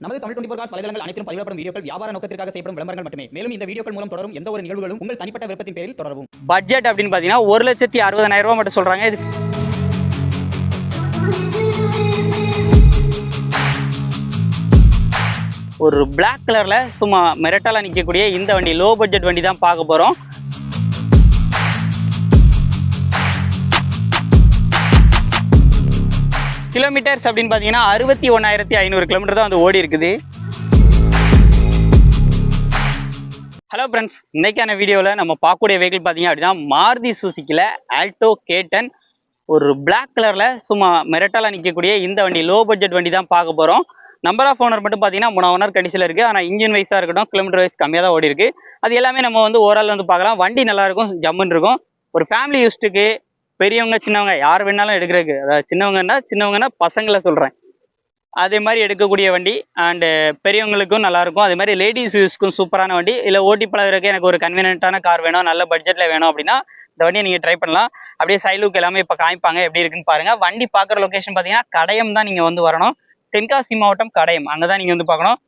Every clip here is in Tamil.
நமது தமிழ் டுவெண்டி ஃபோர் காஸ் வலைதளங்கள் அனைத்தும் பதிவிடப்படும் வீடியோக்கள் வியாபார நோக்கத்திற்காக செய்யப்படும் விளம்பரங்கள் மட்டுமே. மேலும் இந்த வீடியோக்கள் மூலம் தொடரும் எந்த ஒரு நிகழ்வுகளும் உங்கள் தனிப்பட்ட விருப்பத்தின் பேரில் தொடரும் பட்ஜெட் அப்படின்னு பார்த்தீங்கன்னா ஒரு லட்சத்தி அறுபதாயிரம் ரூபாய் மட்டும் சொல்றாங்க. இது ஒரு பிளாக் கலரில் சும்மா மிரட்டலாக நிற்கக்கூடிய இந்த வண்டி லோ பட்ஜெட் வண்டி தான் பார்க்க போகிறோம் கிலோமீட்டர்ஸ் அப்படின்னு பார்த்தீங்கன்னா அறுபத்தி ஒன்றாயிரத்தி ஐநூறு கிலோமீட்டர் தான் வந்து ஓடி இருக்குது. ஹலோ ஃப்ரெண்ட்ஸ் இன்றைக்கான வீடியோவில் நம்ம பார்க்கக்கூடிய வெஹிக்கிள் பார்த்தீங்க அப்படின்னா மாருதி சூசிக்கில் ஆல்டோ கேட்டன். ஒரு பிளாக் கலரில் சும்மா மிரட்டால நிற்கக்கூடிய இந்த வண்டி லோ பட்ஜெட் வண்டி தான் பார்க்க போகிறோம் நம்பர் ஆஃப் ஓனர் மட்டும் பார்த்தீங்கன்னா மூணு ஓனர் கண்டிஷனில் இருக்குது ஆனால் இன்ஜின் வைஸாக இருக்கட்டும் கிலோமீட்டர் வைஸ் கம்மியாக தான் ஓடி இருக்குது அது எல்லாமே நம்ம வந்து ஓவரால் வந்து பார்க்கலாம். வண்டி நல்லா இருக்கும் ஜம்முன்னு இருக்கும். ஒரு ஃபேமிலி யூஸ்ட்டுக்கு பெரியவங்க சின்னவங்க யார் வேணாலும் எடுக்கிறதுக்கு. அதாவது சின்னவங்கன்னா சின்னவங்கன்னா பசங்களை சொல்கிறேன் அதே மாதிரி எடுக்கக்கூடிய வண்டி அண்டு பெரியவங்களுக்கும் நல்லாயிருக்கும். அதே மாதிரி லேடிஸ் யூஸ்க்கும் சூப்பரான வண்டி. இல்லை ஓட்டி பழகிறதுக்கு எனக்கு ஒரு கன்வீனியன்ட்டான கார் வேணும் நல்ல பட்ஜெட்டில் வேணும் அப்படின்னா இந்த வண்டியை நீங்கள் ட்ரை பண்ணலாம். அப்படியே சைலுக்கு எல்லாமே இப்போ காமிப்பாங்க எப்படி இருக்குன்னு பாருங்கள் வண்டி பார்க்குற லொக்கேஷன் பார்த்தீங்கன்னா கடையம் தான் நீங்கள் வந்து வரணும். தென்காசி மாவட்டம் கடையம். அங்கே தான் நீங்கள் வந்து பார்க்கணும்.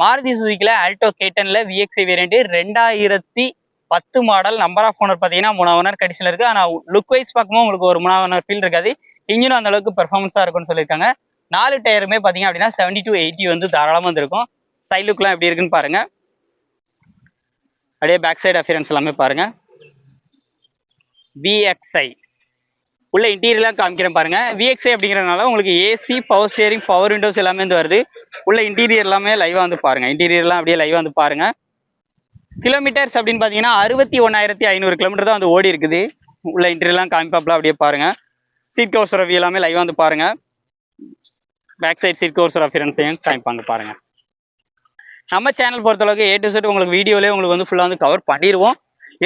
மாருதி சுசுக்கியில் ஆல்டோ கேட்டனில் விஎக்ஸி வேரியண்ட்டு ரெண்டாயிரத்தி பத்து மாடல் நம்பர் ஆஃப் ஓனர் பார்த்தீங்கன்னா மூணாவது ஓனர் கடிஷனில் இருக்குது ஆனால் லுக் வைஸ் பார்க்கும்போது உங்களுக்கு ஒரு மூணாவது ஓனர் ஃபீல் இருக்காது. இன்ஜினும் அந்த அளவுக்கு பெர்ஃபார்மன்ஸாக இருக்கும்னு சொல்லியிருக்காங்க. நாலு டயருமே பார்த்தீங்க அப்படின்னா செவன்டி டு எயிட்டி வந்து தாராளமாக வந்துருக்கும். சைட் லுக்லாம் எப்படி இருக்குன்னு பாருங்க. அப்படியே பேக் சைடு அஃபியரன்ஸ் எல்லாமே பாருங்க. விஎக்ஸ்ஐ உள்ள இன்டீரியர்லாம் காமிக்கிறேன் பாருங்க. விஎக்ஸ்ஐ அப்படிங்கிறனால உங்களுக்கு AC power steering power windows எல்லாமே வந்து வருது. உள்ள இன்டீரியர் எல்லாமே லைவாக வந்து பாருங்க. இன்டீரியர்லாம் அப்படியே லைவாக வந்து பாருங்க. கிலோமீட்டர்ஸ் அப்படின்னு பார்த்தீங்கன்னா அறுபத்தி ஒன்றாயிரத்தி ஐநூறு கிலோமீட்டர் தான் வந்து ஓடி இருக்குது. உள்ள இன்டர்வியூலாம் காமிப்பாப்பில் அப்படியே பாருங்கள் சீட் கவர்ஸ் ரவி எல்லாமே லைவாக வந்து பாருங்கள் பேக் சைட் சீட் கவர்ஸ் ரெஃபரன்ஸையும் காமிப்பாங்க பாருங்கள் நம்ம சேனல் பொறுத்தளவுக்கு ஏ டு செட் உங்களுக்கு வீடியோலேயே உங்களுக்கு வந்து ஃபுல்லாக வந்து கவர் பண்ணிடுவோம்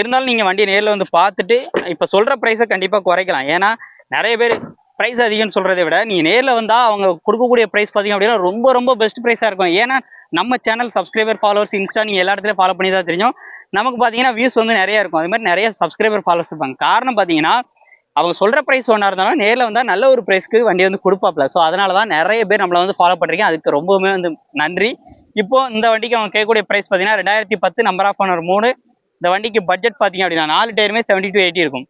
இருந்தாலும் நீங்கள் வண்டியை நேரில் வந்து பார்த்துட்டு இப்போ சொல்கிற ப்ரைஸை கண்டிப்பாக குறைக்கலாம். ஏன்னா நிறைய பேர் ப்ரைஸ் அதிகம்னு சொல்கிறத விட நீங்கள் நேரில் வந்தால் அவங்க கொடுக்கக்கூடிய ப்ரைஸ் பார்த்தீங்க அப்படின்னா ரொம்ப ரொம்ப பெஸ்ட் ப்ரைஸாக இருக்கும். ஏன்னா நம்ம சேனல் சப்ஸ்கிரைபர் ஃபாலோவர்ஸ் இன்ஸ்டா நீங்கள் எல்லா இடத்துலையும் ஃபாலோ பண்ணி தான் தெரியும். நமக்கு பார்த்தீங்கன்னா வியூஸ் வந்து நிறைய இருக்கும். அது மாதிரி நிறைய சப்ஸ்கிரைபர் ஃபாலோவர்ஸ் இருப்பாங்க. காரணம் பார்த்தீங்கன்னா அவங்க சொல்கிற ப்ரைஸ் ஒன்றா இருந்தாலும் நேரில் வந்தால் நல்ல ஒரு ப்ரைஸ்க்கு வண்டி வந்து கொடுப்பாப்ல ஸோ அதனால தான் நிறைய பேர் நம்மளை வந்து ஃபாலோ பண்ணுறீங்க அதுக்கு ரொம்பவுமே வந்து நன்றி. இப்போ இந்த வண்டிக்கு அவங்க கேட்கக்கூடிய ப்ரைஸ் பார்த்தீங்கன்னா ரெண்டாயிரத்தி பத்து நம்பர் ஆஃப் ஓனர் மூணு. இந்த வண்டிக்கு பட்ஜெட் பார்த்தீங்க அப்படின்னா நாலு டயருமே செவன்ட்டி டு எயிட்டி இருக்கும்.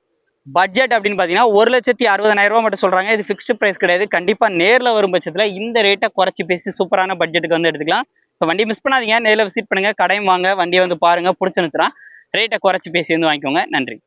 பட்ஜெட் அப்படின்னு பார்த்தீங்கன்னா ஒரு லட்சத்தி அறுபதாயிரம் ரூபா மட்டும் சொல்கிறாங்க இது ஃபிக்ஸ்டு ப்ரைஸ் கிடையாது. கண்டிப்பாக நேரில் வரும் பட்சத்தில் இந்த ரேட்டை குறைச்சி பேசி சூப்பரான பட்ஜெட்டுக்கு வந்து எடுத்துக்கலாம். ஸோ வண்டி மிஸ் பண்ணாதீங்க. நேரில் விசிட் பண்ணுங்கள் கடையும் வாங்க. வண்டியை வந்து பாருங்கள் பிடிச்சிருந்துச்சுன்னா ரேட்டை குறைச்சி பேசி வந்து வாங்கிக்கோங்க. நன்றி.